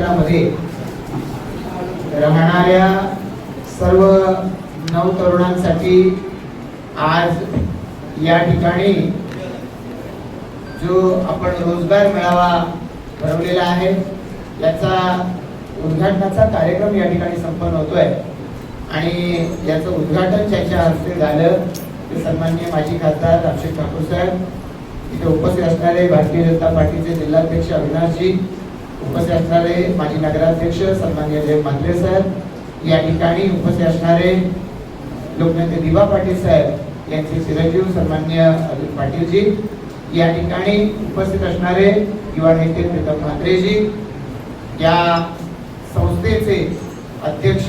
परिसरामध्ये राहणाऱ्या सर्व नवतरुणांसाठी आज या ठिकाणी जो आपण रोजगार मेळावा भरवलेला आहे याचा उद्घाटनाचा कार्यक्रम या ठिकाणी संपन्न होतोय. आणि याचं उद्घाटन ज्याच्या हस्ते झालं ते सन्मान्य माजी खासदार रामशेठ ठाकूर साहेब. इथे उपस्थित असणारे भारतीय जनता पार्टीचे जिल्हाध्यक्ष अविनाशजी उपस्थित असणारे माजी नगराध्यक्ष सन्मान्य जय मात्रे साहेब. या ठिकाणी उपस्थित असणारे लोकनेते दिवा पाटील साहेब यांचे चिरंजीव सन्मान्य अजित पाटीलजी. या ठिकाणी उपस्थित असणारे युवा नेते प्रीतम म्हात्रेजी. या संस्थेचे अध्यक्ष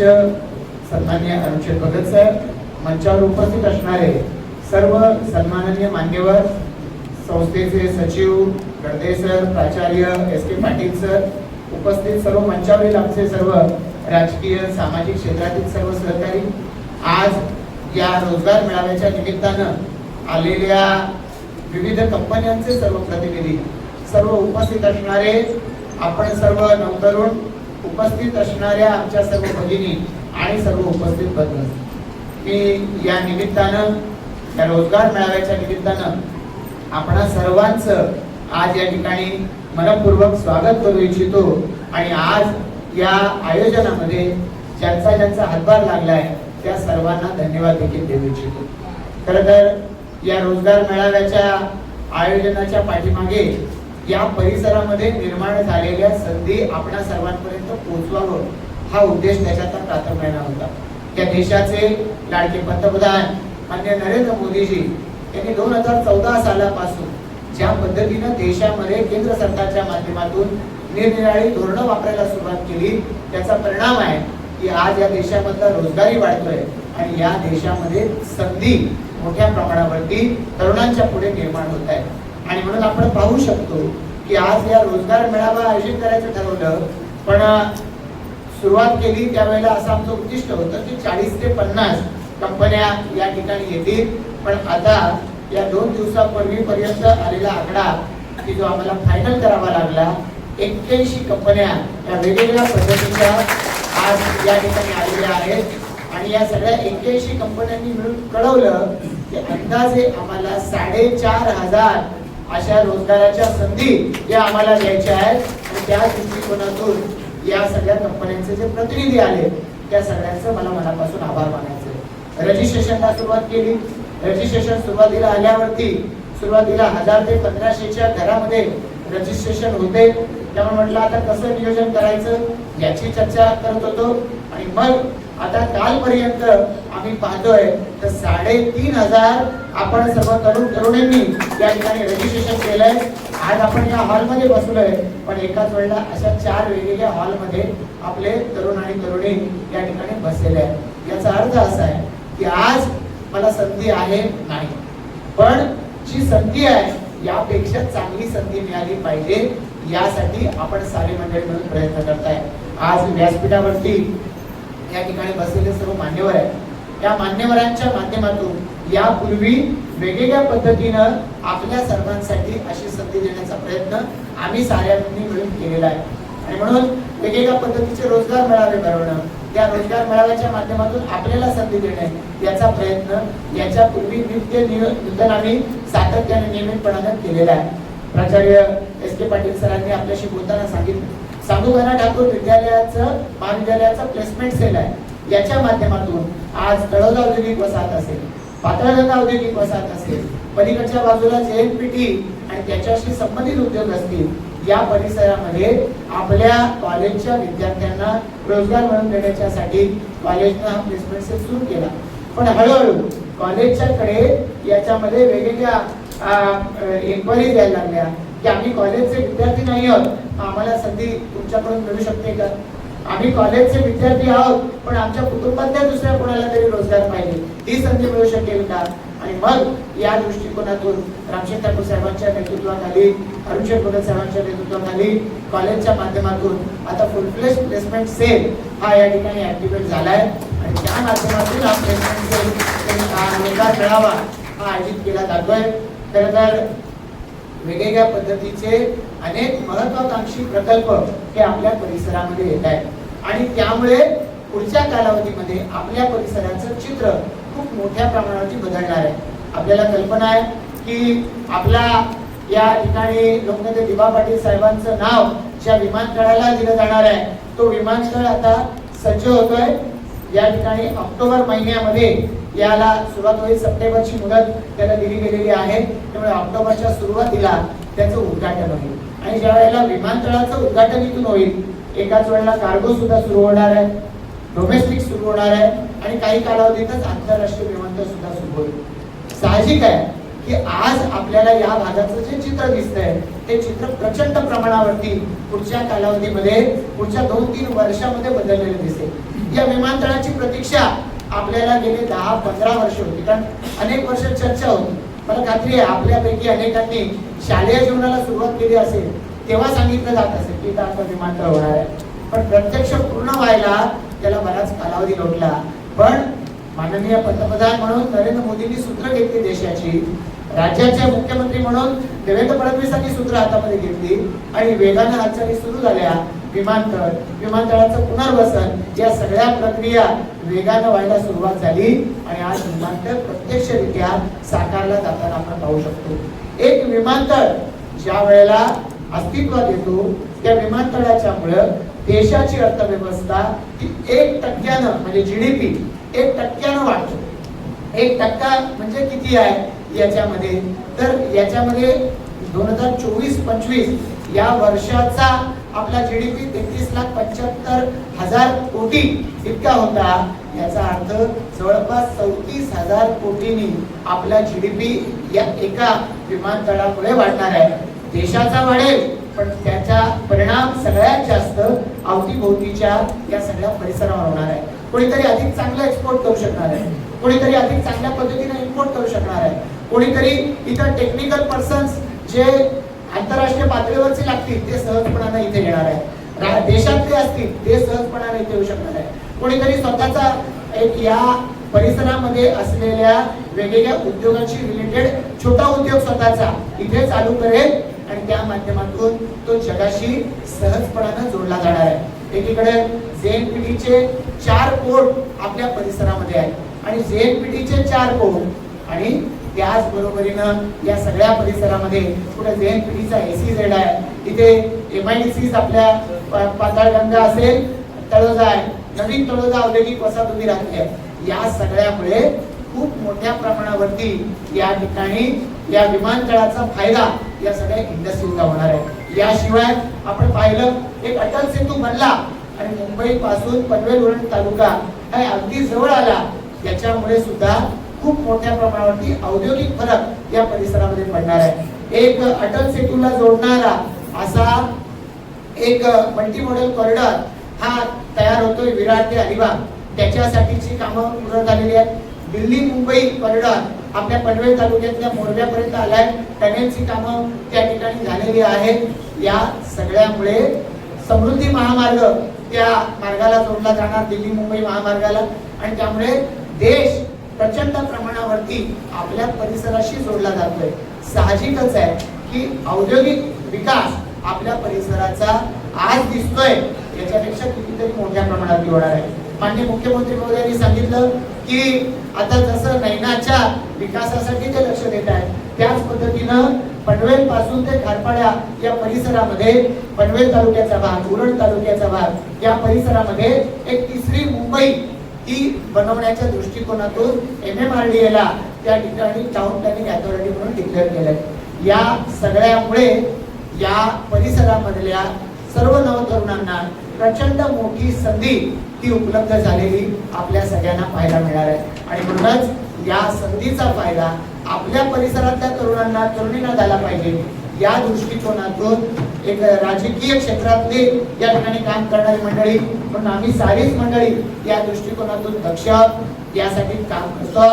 सन्मान्य अरुणशेठ भगत साहेब. मंचावर उपस्थित असणारे सर्व सन्माननीय मान्यवर संस्थेचे सचिव गडदे सर प्राचार्य एस के पाटील सर उपस्थित सर्व मंचावरील आमचे सर्व राजकीय सामाजिक क्षेत्रातील सर्व सहकारी आज या रोजगार मेळाव्याच्या निमित्तानं आलेल्या विविध कंपन्यांचे सर्व प्रतिनिधी सर्व उपस्थित असणारे आपण सर्व नवतरुण उपस्थित असणाऱ्या आमच्या सर्व भगिनी आणि सर्व उपस्थित बद्दल मी या निमित्तानं या रोजगार मेळाव्याच्या निमित्तानं आपणा सर्वांचं आज या ठिकाणी मनपूर्वक स्वागत करू इच्छितो. आणि आज या आयोजनामध्ये ज्यांचा ज्यांचा हातभार लागलाय त्या सर्वांना धन्यवाद देखील देऊ इच्छितो. खरं तर या रोजगार मेळाव्याच्या आयोजनाच्या पाठीमागे या परिसरामध्ये निर्माण झालेल्या संधी आपणा सर्वांपर्यंत पोहोचवावं हा उद्देश त्याच्यात प्राथमिक होता. या देशाचे लाडके पंतप्रधान मान्य नरेंद्र मोदीजी यांनी दोन हजार चौदा सालापासून ज्या पद्धतीनं देशामध्ये केंद्र सरकारच्या माध्यमातून निरनिराळी धोरणं वापरायला सुरुवात केली त्याचा परिणाम आहे की आज या देशामधला रोजगारी वाढतोय आणि या देशामध्ये संधी मोठ्या प्रमाणावरती तरुणांच्या पुढे निर्माण होत आहे. आणि म्हणून आपण पाहू शकतो की आज या रोजगार मेळावा आयोजित करायचं ठरवलं पण सुरुवात केली त्यावेळेला असं आमचं उद्दिष्ट होतं की चाळीस ते पन्नास कंपन्या या ठिकाणी येतील. पण आता या दोन दिवसापूर्वी पर्यंत आलेला आकडा की जो आम्हाला फायनल करावा लागला एक्क्याऐंशी कंपन्या या वेगवेगळ्या पद्धतीच्या आज या ठिकाणी आलेल्या आहेत. आणि या सगळ्या एक्क्याऐंशी कंपन्यांनी मिळून कळवलं की अंदाजे आम्हाला साडेचार हजार अशा रोजगाराच्या संधी या आम्हाला द्यायच्या आहेत. आणि त्या दृष्टिकोनातून या सगळ्या कंपन्यांचे जे प्रतिनिधी आले त्या सगळ्यांचं मला मनापासून आभार मानायचं रजिस्ट्रेशनला सुरुवात केली. रजिस्ट्रेशन सुरुवातीला आल्यावरती सुरुवातीला हजार ते पंधराशेच्या घरामध्ये रजिस्ट्रेशन होते. त्यामुळे म्हटलं आता कसं नियोजन करायचं याची चर्चा करत होतो. आणि मग आता कालपर्यंत आम्ही पाहतोय तर साडेतीन हजार आपण सर्व तरुण तरुणींनी या ठिकाणी रजिस्ट्रेशन केलंय. आज आपण या हॉलमध्ये बसलोय पण एकाच वेळेला अशा चार वेगवेगळ्या हॉलमध्ये आपले तरुण आणि तरुणी या ठिकाणी बसलेले आहेत. याचा अर्थ असा आहे की आज मला संधी आहे नाही. पण जी संधी आहे यापेक्षा चांगली संधी मिळाली पाहिजे. यासाठी आपण सारे मंडळी म्हणून प्रयत्न करताय. आज व्यासपीठावरती या ठिकाणी बसलेले सर्व मान्यवर आहेत. या मान्यवरांच्या माध्यमातून यापूर्वी वेगवेगळ्या पद्धतीनं आपल्या सर्वांसाठी अशी संधी देण्याचा प्रयत्न आम्ही साऱ्यांनी मिळून केलेला आहे. आणि म्हणून वेगवेगळ्या पद्धतीचे रोजगार मेळावे भरवणं त्या रोजगार मेळाव्याच्या माध्यमातून आपल्याला संधी देणे. याचा प्रयत्न याच्यापूर्वी नित्य निय- नूतन आम्ही सातत्याने नियमितपणाने केलेला आहे. प्राचार्य एस के पाटील सरांनी आपल्याशी बोलताना सांगितलं. सांगुगणा ठाकूर विद्यालयाचं महाविद्यालयाचं प्लेसमेंट सेल आहे. याच्या माध्यमातून आज तळोदा औद्योगिक वसाहत असेल पातळगंगा औद्योगिक वसाहत असेल पलीकडच्या बाजूला जेएनपीटी आणि त्याच्याशी संबंधित उद्योग असतील या परिसरामध्ये आपल्या कॉलेजच्या विद्यार्थ्यांना रोजगार मिळवून देण्याच्यासाठी कॉलेजनं हा प्लेसमेंट सेल सुरू केला. पण हळूहळू कॉलेजच्या कडे याच्यामध्ये वेगवेगळ्या इन्क्वायरीज यायला लागल्या. की आम्ही कॉलेजचे विद्यार्थी नाही आहोत. आम्हाला संधी तुमच्याकडून मिळू शकते का? आम्ही कॉलेजचे विद्यार्थी आहोत पण आमच्या कुटुंबातल्या दुसऱ्या कोणाला तरी रोजगार पाहिजे. ती संधी मिळू शकेल का? आणि मग या दृष्टिकोनातून रामशेठ ठाकूर साहेबांच्या नेतृत्वाखाली अरुणशेठ भगत साहेबांच्या नेतृत्वाखाली कॉलेजच्या माध्यमातून आता फुल फ्लेश प्लेसमेंट सेल हा या ठिकाणी ऍक्टिव्हेट झालाय. आणि त्या माध्यमातून हा प्लेसमेंट सेल हा रोजगार मेळावा हा आयोजित केला जातोय. खरं तर वेगवेगळ्या पद्धतीचे अनेक महत्वाकांक्षी प्रकल्प हे आपल्या परिसरामध्ये येत आहेत. आणि त्यामुळे पुढच्या कालावधीमध्ये आपल्या परिसराचं चित्र खूप मोठ्या प्रमाणावरती बदलणार आहे. आपल्याला कल्पना आहे की आपला या ठिकाणी लोकनेते दिबा पाटील साहेबांचं नाव ज्या विमानतळाला दिलं जाणार आहे तो विमानतळ आता सज्ज होतोय. या ठिकाणी ऑक्टोबर महिन्यामध्ये याला सुरुवात होईल सप्टेंबरची मुदत त्याला दिली गेलेली आहे. त्यामुळे ऑक्टोबरच्या सुरुवातीला त्याचं उद्घाटन होईल. आणि ज्या वेळेला विमानतळाचं उद्घाटन इथून होईल एकाच वेळेला कार्गो सुद्धा सुरू होणार आहे. डोमेस्टिक सुरू होणार आहे आणि काही कालावधीतच आंतरराष्ट्रीय विमानतळ सुद्धा सुरू होईल. साहजिक आहे की आज आपल्याला या भागाचं जे चित्र दिसतंय ते चित्र प्रचंड प्रमाणावरती पुढच्या कालावधीमध्ये पुढच्या दोन तीन वर्षामध्ये बदललेले दिसेल. या विमानतळाची प्रतीक्षा आपल्याला गेले दहा पंधरा वर्ष होती. कारण अनेक वर्ष चर्चा होती. मला खात्री आहे आपल्यापैकी अनेकांनी शालेय जीवनाला सुरुवात केली असेल तेव्हा सांगितलं जात असेल की आता विमानतळ होणार आहे. पण प्रत्यक्ष पूर्ण व्हायला त्याला बराच कालावधी लोटला. पण माननीय पंतप्रधान म्हणून नरेंद्र मोदींनी सूत्र घेतली देशाची. राज्याचे मुख्यमंत्री म्हणून देवेंद्र फडणवीसांनी सूत्र हातामध्ये घेतली आणि वेगानं हालचाली सुरू झाल्या. विमानतळ विमानतळाचं पुनर्वसन या सगळ्या प्रक्रिया वेगानं व्हायला सुरुवात झाली आणि आज विमानतळ प्रत्यक्षरित्या साकारला जाताना आपण पाहू शकतो. एक विमानतळ ज्या वेळेला अस्तित्वात येतो त्या विमानतळाच्या मुळे देशाची अर्थव्यवस्था ही एक टक्क्यानं म्हणजे जीडीपी एक टक्क्यानं वाढतो. एक टक्का म्हणजे किती आहे याच्यामध्ये? तर याच्यामध्ये दोन हजार चोवीस पंचवीस या वर्षाचा आपला जीडीपी तेहतीस लाख पंच्याहत्तर हजार कोटी इतका होता. याचा अर्थ जवळपास चौतीस हजार कोटींनी आपला जीडीपी या एका विमानतळामुळे वाढणार आहे. देशाचा वाढेल पण त्याचा परिणाम सगळ्यात जास्त अवतीभोवतीच्या या सगळ्या परिसरावर होणार आहे. कोणीतरी अधिक चांगला एक्सपोर्ट करू शकणार आहे. कोणीतरी अधिक चांगल्या पद्धतीने इम्पोर्ट करू शकणार आहे. कोणीतरी इथं टेक्निकल पर्सन्स जे आंतरराष्ट्रीय पातळीवरचे लागतील ते सहजपणाने इथे येणार आहे देशातले असतील ते सहजपणाने इथे येऊ शकणार आहे कोणीतरी स्वतःचा एक या परिसरामध्ये असलेल्या वेगवेगळ्या उद्योगांशी रिलेटेड छोटा उद्योग स्वतःचा इथे चालू करेल. आणि त्या माध्यमातून तो जगाशी सहजपणानं जोडला जाणार आहे. एकीकडे जेएनपीटीचे चार कोट आपल्या परिसरामध्ये आहेत. आणि जेएनपीटीचे चार कोट आणि त्याच बरोबरीनं या सगळ्या परिसरामध्ये कुठे एसी जेला आहे. तिथे एम आय डी सीज आपल्या पाताळगंगा असेल तळोजा आहे. नवीन तळोजा औद्योगिक वसाहत उभी राहते आहे. या सगळ्यामुळे खूप मोठ्या प्रमाणावरती या ठिकाणी या विमानतळाचा फायदा या सगळ्या इंडस्ट्रीजला होणार आहे. याशिवाय आपण पाहिलं एक अटल सेतू बनला आणि मुंबई पासून पनवेल उरण तालुका हा अगदी जवळ आला. त्याच्यामुळे सुद्धा खूप मोठ्या प्रमाणावरती औद्योगिक फरक या परिसरामध्ये पडणार आहे. एक अटल सेतूला जोडणारा असा एक मल्टी मॉडेल कॉरिडॉर हा तयार होतोय विराट ते अलिबाग. त्याच्यासाठीची कामं पूर्ण झालेली आहेत. दिल्ली मुंबई कॉरिडॉर आपल्या पनवेल तालुक्यातल्या मोरब्यापर्यंत आलाय. टनेलची कामं त्या ठिकाणी झालेली आहेत. या सगळ्यामुळे समृद्धी महामार्ग त्या मार्गाला जोडला जाणार दिल्ली मुंबई महामार्गाला. आणि त्यामुळे देश प्रचंड प्रमाणावरती आपल्या परिसराशी जोडला जातोय. साहजिकच आहे की औद्योगिक विकास आपल्या परिसराचा आज दिसतोय. याच्यापेक्षा कितीतरी मोठ्या प्रमाणात होणार आहे. माननीय मुख्यमंत्री महोदयांनी सांगितलं की आता जसं नैनाच्या विकासासाठी ते लक्ष देत आहेत. त्याच पद्धतीनं पनवेल पासून ते खारपाड्या या परिसरामध्ये पनवेल तालुक्याचा भाग उरण तालुक्याचा भाग या परिसरामध्ये एक तिसरी मुंबई ही बनवण्याच्या दृष्टिकोनातून एम एम आर डी एला त्या ठिकाणी टाउन प्लॅनिंग अथॉरिटी म्हणून डिक्लेअर केलंय. या सगळ्यामुळे या परिसरामधल्या सर्व नवतरुणांना प्रचंड मोठी संधी ती उपलब्ध झालेली आपल्या सगळ्यांना पाहायला मिळणार आहे. आणि म्हणूनच या संधीचा फायदा आपल्या परिसरातल्या तरुणांना तरुणींना झाला पाहिजे. या दृष्टिकोनातून एक राजकीय क्षेत्रातली या ठिकाणी काम करणारी मंडळी म्हणून आम्ही सारीच मंडळी या दृष्टिकोनातून दक्ष यासाठी काम करतो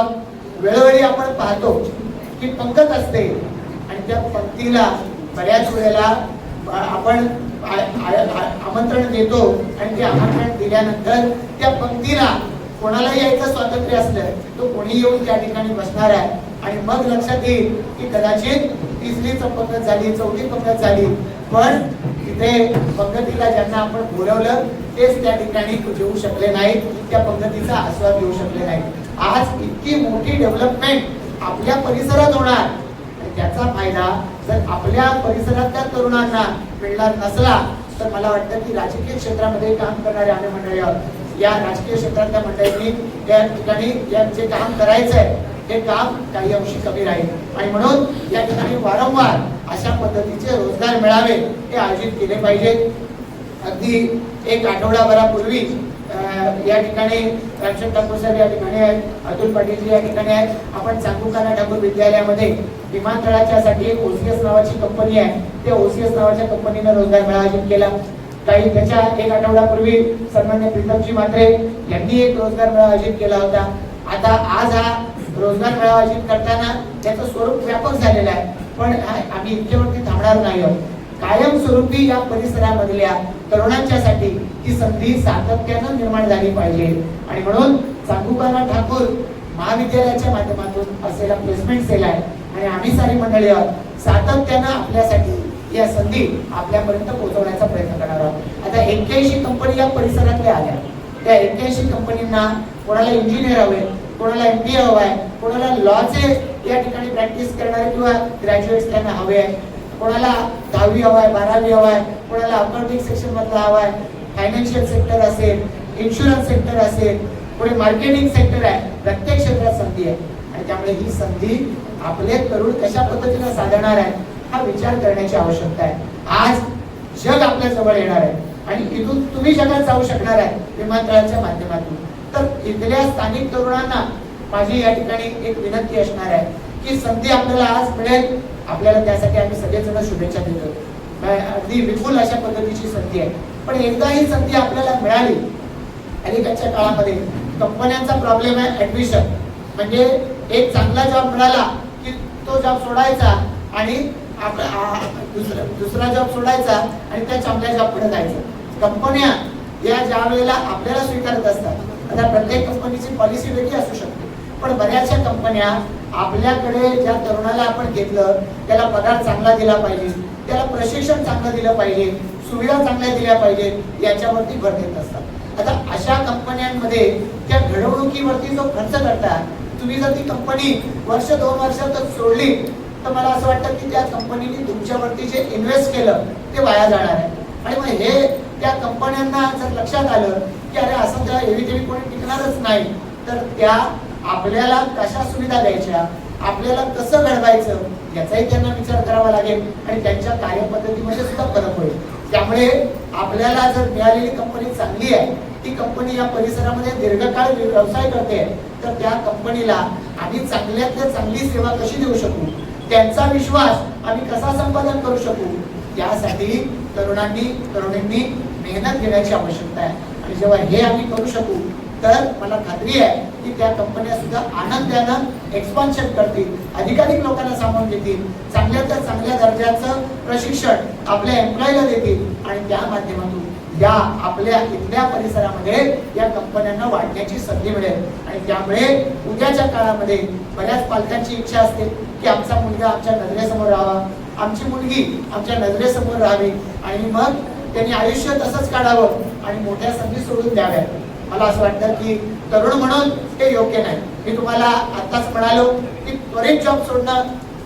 वेळोवेळी आपण पाहतो की पंगत असते आणि त्या पंक्तीला बऱ्याच वेळेला आपण आमंत्रण देतो आणि ते आमंत्रण दिल्यानंतर त्या पंक्तीला कोणालाही यायचं स्वातंत्र्य असलं तो कोणी येऊन त्या ठिकाणी बसणार आहे? आणि मग लक्षात येईल की कदाचित तिसरी पंगत झाली चौथी पंगत झाली. पण तिथे पंगतीला ज्यांना आपण बोलवलं तेच त्या ठिकाणी येऊ शकले नाहीत त्या पंगतीचा आस्वाद घेऊ शकले नाहीत. आज इतकी मोठी डेव्हलपमेंट आपल्या परिसरात होणार. त्याचा फायदा जर आपल्या परिसरातल्या तरुणांना मिळणार नसला तर मला वाटतं की राजकीय क्षेत्रामध्ये काम करणाऱ्या अन्य मंडळी या राजकीय क्षेत्रातल्या मंडळींनी या ठिकाणी या जे काम करायचं आहे हे काम काही अंशी कमी राहील. आणि म्हणून या ठिकाणी वारंवार अशा पद्धतीचे रोजगार मिळावे हे आयोजित केले पाहिजे अगदी एक आठवडाभरापूर्वी या ठिकाणी रामचंद्र ठाकूर साहेब या ठिकाणी आहेत अतुल पाटीलजी या ठिकाणी आहेत. आपण चांगुकाना ठाकूर विद्यालयामध्ये विमानतळाच्या साठी एक ओसीएस नावाची कंपनी आहे. त्या ओसीएस नावाच्या कंपनीने रोजगार मेळा आयोजित केला. काही त्याच्या एक आठवड्यापूर्वी सन्मान्य प्रीतमजी म्हात्रे यांनी एक रोजगार मेळावा आयोजित केला होता. आता आज हा रोजगार मेळावा आयोजित करताना त्याचं स्वरूप व्यापक झालेलं आहे. पण आम्ही इतक्यावरती थांबणार नाही आहोत. कायमस्वरूपी या परिसरामधल्या तरुणांच्यासाठी ही संधी सातत्यानं निर्माण झाली पाहिजे. आणि म्हणून चांगुकाना ठाकूर महाविद्यालयाच्या माध्यमातून असलेला प्लेसमेंट सेल आहे आणि आम्ही सारी मंडळी आहोत. सातत्यानं आपल्यासाठी या संधी आपल्यापर्यंत पोहोचवण्याचा प्रयत्न करणार आहोत. आता एक्क्याऐंशी कंपनी या परिसरातल्या आल्या. त्या एक्क्याऐंशी कंपनींना कोणाला इंजिनियर हवे कोणाला एम बी आहे कोणाला लॉचे या ठिकाणी प्रॅक्टिस करणारे किंवा ग्रॅज्युएट्स त्यांना हवे आहे कोणाला दहावी हवा आहे बारावी हवा आहे कोणाला अकाउंटिंग सेक्शन मधला हवा आहे फायनान्शियल सेक्टर असेल इन्शुरन्स सेक्टर असेल पुढे मार्केटिंग सेक्टर आहे प्रत्येक क्षेत्रात संधी आहे. आणि त्यामुळे ही संधी आपले तरुण कशा पद्धतीने साधणार आहे हा विचार करण्याची आवश्यकता आहे. आज जग आपल्या जवळ येणार आहे आणि इथून तुम्ही जगात जाऊ शकणार आहे विमानतळाच्या माध्यमातून. तर इथल्या स्थानिक तरुणांना माझी या ठिकाणी एक विनंती असणार आहे की संधी आपल्याला आज मिळेल. आपल्याला त्यासाठी आम्ही सगळेजण शुभेच्छा देतो. अगदी विपुल अशा पद्धतीची संधी आहे. पण एकदा ही संधी आपल्याला मिळाली अलीकडच्या काळामध्ये कंपन्यांचा प्रॉब्लेम आहे ऍडमिशन म्हणजे एक चांगला जॉब मिळाला की तो जॉब सोडायचा आणि दुसरा दुसरा जॉब सोडायचा आणि त्या चांगल्या जॉबकडे जायचं. कंपन्या या ज्या वेळेला आपल्याला स्वीकारत असतात आता प्रत्येक कंपनीची पॉलिसी वेगळी असू शकते. पण बऱ्याचशा कंपन्या आपल्याकडे ज्या तरुणाला आपण घेतलं त्याला पगार चांगला दिला पाहिजे त्याला प्रशिक्षण चांगलं दिलं पाहिजे सुविधा चांगल्या दिल्या पाहिजे याच्यावरती भर देत असतात. आता अशा कंपन्यांमध्ये त्या घडवणुकीवरती जो खर्च करता तुम्ही जर ती कंपनी वर्ष दोन वर्षातच सोडली तर मला असं वाटतं की त्या कंपनीने तुमच्यावरती जे इन्व्हेस्ट केलं ते वाया जाणार आहे. आणि मग हे त्या कंपन्यांना जर लक्षात आलं की अरे असं त्या एवी तेवी कोणी टिकणारच नाही तर त्या आपल्याला कशा सुविधा द्यायच्या आपल्याला कसं घडवायचं याचाही त्यांना विचार करावा लागेल आणि त्यांच्या कार्यपद्धतीमध्ये सुद्धा फरक होईल. त्यामुळे आपल्याला जर मिळालेली कंपनी चांगली आहे ती कंपनी या परिसरामध्ये दीर्घकाळ व्यवसाय करते तर त्या कंपनीला आम्ही चांगल्यातल्या चांगली सेवा कशी देऊ शकू? त्यांचा विश्वास आम्ही कसा संपादन करू शकू? यासाठी तरुणांनी तरुणींनी मेहनत घेण्याची आवश्यकता आहे. आणि जेव्हा हे आम्ही करू शकू तर मला खात्री आहे की त्या कंपन्या सुद्धा आनंदानं एक्सपान्शन करतील अधिकाधिक लोकांना सामावून घेतील तर चांगल्या दर्जाचं प्रशिक्षण आपल्या एम्प्लॉईला देतील आणि त्या माध्यमातून या आपल्या इथल्या परिसरामध्ये या कंपन्यांना वाढण्याची संधी मिळेल. आणि त्यामुळे उद्याच्या काळामध्ये बऱ्याच पालकांची इच्छा असते की आमचा मुलगा आमच्या नजरेसमोर राहावा. आमची मुलगी आमच्या नजरेसमोर राहावी. आणि मग त्यांनी आयुष्य तसंच काढावं आणि मोठ्या संधी सोडून द्याव्या मला असं वाटतं की तरुण म्हणून हे योग्य नाही. मी तुम्हाला आत्ताच म्हणालो की त्वरित जॉब सोडणं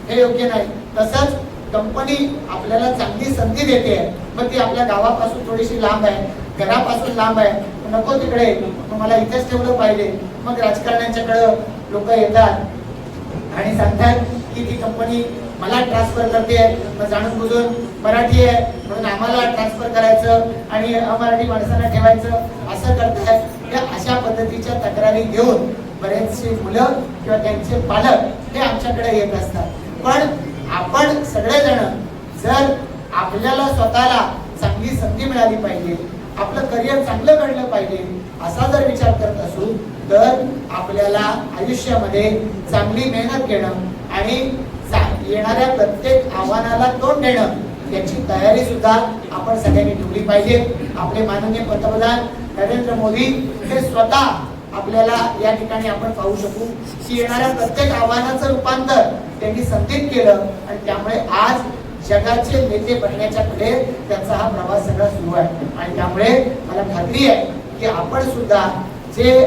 हे योग्य नाही. तसंच कंपनी आपल्याला चांगली संधी देते. मग ती आपल्या गावापासून थोडीशी लांब आहे. घरापासून लांब आहे. नको तिकडे. तुम्हाला इथेच ठेवलं पाहिजे. मग राजकारण्यांच्याकडं लोक येतात आणि सांगतात की ती कंपनी मला ट्रान्सफर करते मग जाणून बुजून मराठी आहे. म्हणून आम्हाला ट्रान्सफर करायचं आणि अमराठी माणसांना ठेवायचं. असं करताय या अशा पद्धतीच्या तक्रारी घेऊन बरेचसे मुलं किंवा त्यांचे पालक हे आमच्याकडे येत असतात. पण आपण सगळेजण जर आपल्याला स्वतःला चांगली संधी मिळाली पाहिजे आपलं करिअर चांगलं घडलं पाहिजे असा जर विचार करत असू तर आपल्याला आयुष्यामध्ये चांगली मेहनत घेणं आणि येणाऱ्या प्रत्येक आव्हानाला तोंड देणं याची तयारी सुद्धा आपण सगळ्यांनी ठेवली पाहिजे. आपले माननीय पंतप्रधान नरेंद्र मोदी हे स्वतः आपल्याला या ठिकाणी आपण पाहू शकू की येणाऱ्या प्रत्येक आव्हानाचं रूपांतर त्यांनी संधीत केलं आणि त्यामुळे आज जगाचे नेते बनण्याच्याकडे त्यांचा हा प्रवास सगळा सुरू आहे. आणि त्यामुळे मला खात्री आहे की आपण सुद्धा जे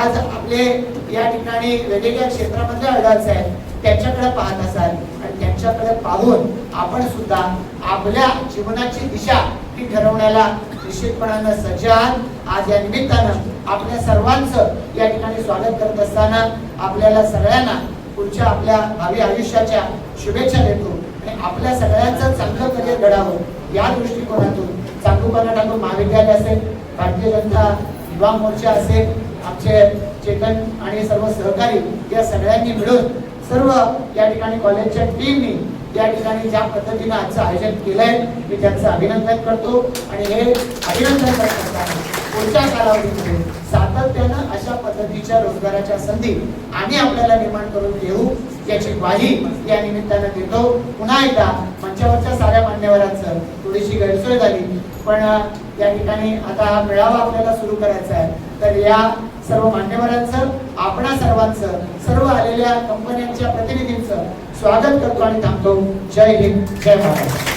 आज आपले या ठिकाणी वेगवेगळ्या क्षेत्रामधले अडचण आहेत त्यांच्याकडे पाहत असाल आणि त्यांच्याकडे पाहून आपण सुद्धा आपल्या जीवनाची दिशा ही ठरवण्याला निश्चितपणानं सज्ज आहात आज या निमित्तानं आपल्या सर्वांचं या ठिकाणी स्वागत करत असताना आपल्याला सगळ्यांना पुढच्या आपल्या भावी आयुष्याच्या शुभेच्छा देतो. आणि आपल्या सगळ्यांचं चांगलं करिअर घडावं या दृष्टिकोनातून चांगुपणा टाकून महाविद्यालय असेल भारतीय जनता युवा मोर्चा असेल आमचे चेतन आणि सर्व सहकारी या सगळ्यांनी मिळून सर्व या ठिकाणी कॉलेजच्या टीमनी या ठिकाणी ज्या पद्धतीनं आजचं आयोजन केलंय मी त्यांचं अभिनंदन करतो. आणि हे अभिनंदन करत असताना पुढच्या कालावधीमध्ये सातत्यानं अशा पद्धतीच्या रोजगाराच्या संधी आम्ही आपल्याला निर्माण करून देऊ याची ग्वाही या निमित्तानं देतो. पुन्हा एकदा मंचावरच्या साऱ्या मान्यवरांचं थोडीशी गैरसोय झाली. पण या ठिकाणी आता हा मेळावा आपल्याला सुरू करायचा आहे. तर या सर्व मान्यवरांचं आपणा सर्वांचं सर्व आलेल्या कंपन्यांच्या प्रतिनिधींचं स्वागत करतो आणि थांबतो. जय हिंद जय महाराष्ट्र